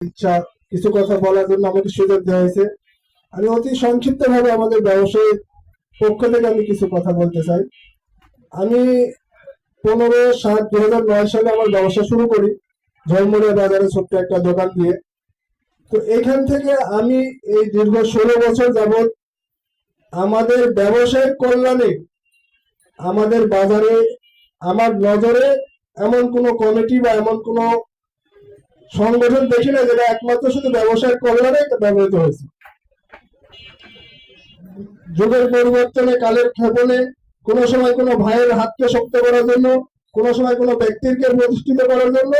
ইচ্ছা, কিছু কথা বলার জন্য আমাকে সুযোগ দেওয়া হয়েছে। আমি অতি সংক্ষিপ্ত ভাবে আমাদের ব্যবসায়ীর পক্ষ থেকে আমি কিছু কথা বলতে চাই। আমি পনেরো সাত দুই হাজার নয় সালে আমার ব্যবসা শুরু করি ঝলমুড়িয়া বাজারে ছোট্ট একটা দোকান দিয়ে। তো এখান থেকে আমি এই দীর্ঘ ষোলো বছর যাবত আমাদের ব্যবসায়িক কল্যাণে, আমাদের বাজারে, আমার নজরে এমন কোনো কমিটি বা এমন কোনো সংগঠন দেখি না যেটা একমাত্র শুধু ব্যবসায়িক কল্যাণে ব্যবহৃত হয়েছে। যুগের পরিবর্তনে কালের ক্ষেপণে কোনো সময় কোনো ভাইয়ের হাতকে শক্ত করার জন্য কোনো সময় কোনো ব্যক্তিকে প্রতিষ্ঠিত করার জন্য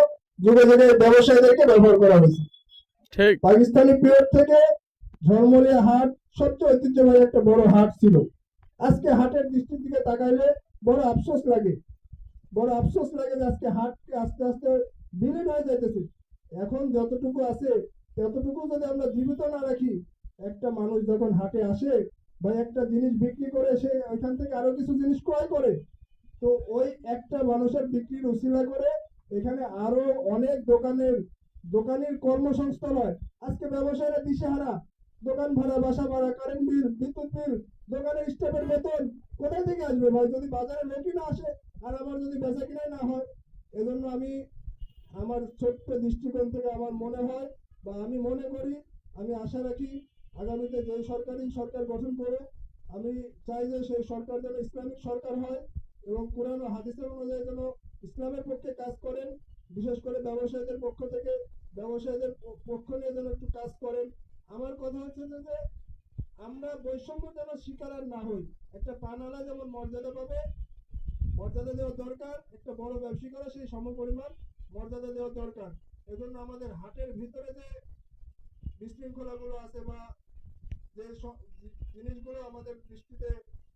যুগে যুগে ব্যবসায়ীদেরকে ব্যবহার করা হয়েছে। ঠিক। পাকিস্তানি পিরিয়ড থেকে ঝলমলিয়া হাট সবচেয়ে ঐতিহ্যবাহী একটা বড় হাট ছিল। আজকে হাটের দৃষ্টির দিকে তাকাইলে বড় আফসোস লাগে। বড় আফসোস লাগে যে আজকে হাটকে আস্তে আস্তে বিলীন হয়ে যাইতেছে। এখন যতটুকু আছে, ততটুকু যদি আমরা জীবিত না রাখি, একটা মানুষ যখন হাটে আসে বা একটা জিনিস বিক্রি করে, সে ওইখান থেকে আরও কিছু জিনিস ক্রয় করে, তো ওই একটা মানুষের বিক্রির উশিলা করে এখানে আরও অনেক দোকানের দোকানের কর্মসংস্থান হয়। আজকে ব্যবসায়ীরা দিশেহারা। দোকান ভাড়া, বাসা ভাড়া কারেন্ট বিল বিদ্যুৎ বিল দোকানের স্টাফের বেতন। কোথায় থেকে আসবে ভাই? যদি বাজারে লোকই না আসে, আর আমার যদি বেচা কিনাই না হয়, এজন্য আমি আমার ছোট্ট দৃষ্টিকোণ থেকে আমার মনে হয় বা আমি মনে করি, আমি আশা রাখি আগামীতে যে সরকারই সরকার গঠন করে আমি চাই যে সেই সরকার যেন ইসলামিক সরকার হয় এবং কোরআন হাদিসের অনুযায়ী যেন ইসলামের পক্ষে কাজ করেন, বিশেষ করে ব্যবসায়ীদের পক্ষ থেকে, ব্যবসায়ীদের পক্ষ নিয়ে যেন একটু কাজ করেন। আমার কথা হচ্ছে যে আমরা বৈষম্য যেন শিকার আর না হই। একটা পানালা যেমন মর্যাদা পাবে, মর্যাদা দেওয়া দরকার, একটা বড় ব্যবসায়ীরা সেই সম পরিমাণ। মর্যাদা দেওয়া দরকার। এজন্য আমাদের হাটের ভিতরে যে বিশৃঙ্খলাগুলো আছে বা যে জিনিসগুলো আমাদের দৃষ্টিতে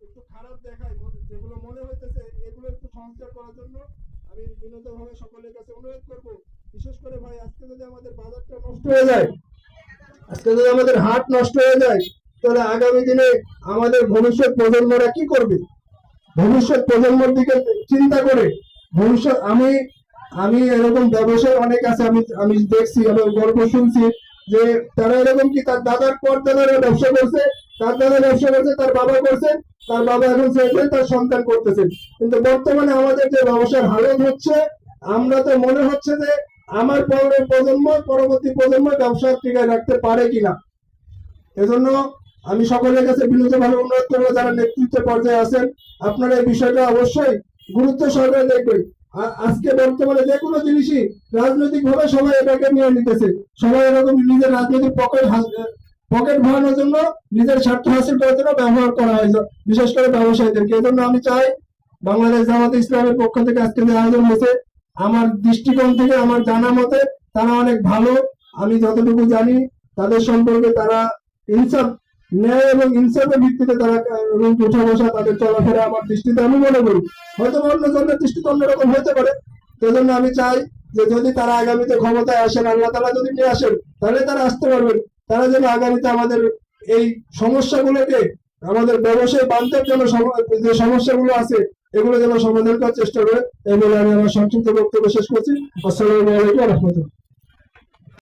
একটু খারাপ দেখায় যেগুলো মনে হইতেছে, এগুলো একটু সংস্কার করার জন্য আমি বিনোদভাবে সকলের কাছে অনুরোধ করব। বিশেষ করে ভাই, আজকে যদি আমাদের বাজারটা নষ্ট হয়ে যায়, আজকে যদি আমাদের হাট নষ্ট হয়ে যায়, তাহলে আগামী দিনে আমাদের ভবিষ্যৎ প্রজন্মরা কি করবে? ভবিষ্যৎ প্রজন্মের দিকে চিন্তা করে, ভবিষ্যৎ, আমি আমি এরকম ব্যবসায় অনেক আছে, আমি আমি দেখছি এবং গল্প শুনছি যে তারা এরকম কি তার দাদার পর দাদারা ব্যবসা করছে, তার দাদা ব্যবসা করছে, তার বাবা করছে, তার বাবা এখন ছেড়ে তার সন্তান করতেছে। কিন্তু বর্তমানে আমাদের যে ব্যবসার হালত হচ্ছে, আমরা তো মনে হচ্ছে যে আমার পরের প্রজন্ম, পরবর্তী প্রজন্ম ব্যবসা টিকায় রাখতে পারে কিনা। এজন্য আমি সকলের কাছে বিনীতভাবে অনুরোধ করব, যারা নেতৃত্ব পর্যায়ে আছেন, আপনারা এই বিষয়টা অবশ্যই গুরুত্ব সহকারে দেখবেন। আজকে বর্তমানে যে কোনো জিনিসই রাজনৈতিক ভাবে সবাই এটাকে নিয়ে নিতেছে। সবাই এরকম নিজের রাজনৈতিক পকেট পকেট ভরানোর জন্য নিজের স্বার্থ হাসিল করার জন্য ব্যবহার করা হয়েছে, বিশেষ করে ব্যবসায়ীদেরকে। এজন্য আমি চাই বাংলাদেশ জামাত ইসলামের পক্ষ থেকে আজকে যে আয়োজন হয়েছে, আমার দৃষ্টিকোণ থেকে, আমার জানা মতে তারা অনেক ভালো। আমি যতটুকু জানি, তাদের সম্পর্কে তারা ইনসাফ ন্যায় এবং ইনসাফের ভিত্তিতে তারা এবং উঠা বসা তাদের চলাফেরা আমার দৃষ্টিতে আমি মনে করি। হয়তো অন্য জনের দৃষ্টিতে অন্যরকম হতে পারে। সেজন্য আমি চাই যে যদি তারা আগামীতে ক্ষমতায় আসেন, আল্লাহ তালা যদি নিয়ে আসেন, তাহলে তারা আসতে পারবেন। তারা যেন আগামীতে আমাদের এই সমস্যাগুলোকে, আমাদের ব্যবসায় বান্ধব সম- যে সমস্যাগুলো আছে, এগুলো যেন সমাধান করার চেষ্টা করে। এই আমি আমার সংক্ষিপ্ত বক্তব্য শেষ করছি। আসসালামু আলাইকুম রহমতুল্লাহ।